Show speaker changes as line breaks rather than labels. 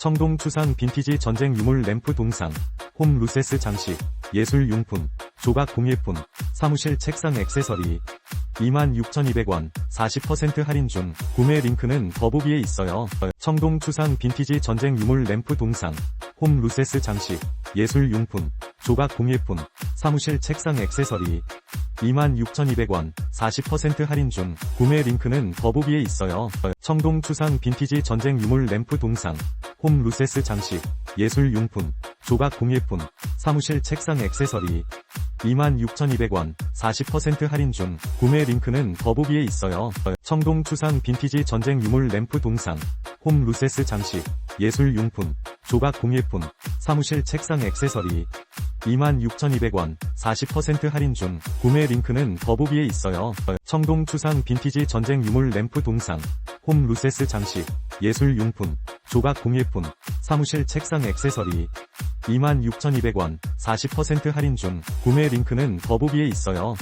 청동 추상 빈티지 전쟁 유물 램프 동상, 홈 루세스 장식, 예술 용품, 조각 공예품, 사무실 책상 액세서리. 26,200원, 40% 할인 중, 구매 링크는 더보기에 있어요. 청동 추상 빈티지 전쟁 유물 램프 동상, 홈 루세스 장식, 예술 용품, 조각 공예품, 사무실 책상 액세서리. 26,200원, 40% 할인 중, 구매 링크는 더보기에 있어요. 청동 추상 빈티지 전쟁 유물 램프 동상, 홈 루세스 장식, 예술 용품, 조각 공예품, 사무실 책상 액세서리. 26,200원, 40% 할인 중, 구매 링크는 더보기에 있어요. 청동 추상 빈티지 전쟁 유물 램프 동상, 홈 루세스 장식, 예술 용품, 조각 공예품, 사무실 책상 액세서리. 26,200원, 40% 할인 중, 구매 링크는 더보기에 있어요. 청동 추상 빈티지 전쟁 유물 램프 동상, 홈 루세스 장식, 예술 용품, 조각 공예품, 사무실 책상 액세서리. 26,200원, 40% 할인 중, 구매 링크는 더보기에 있어요.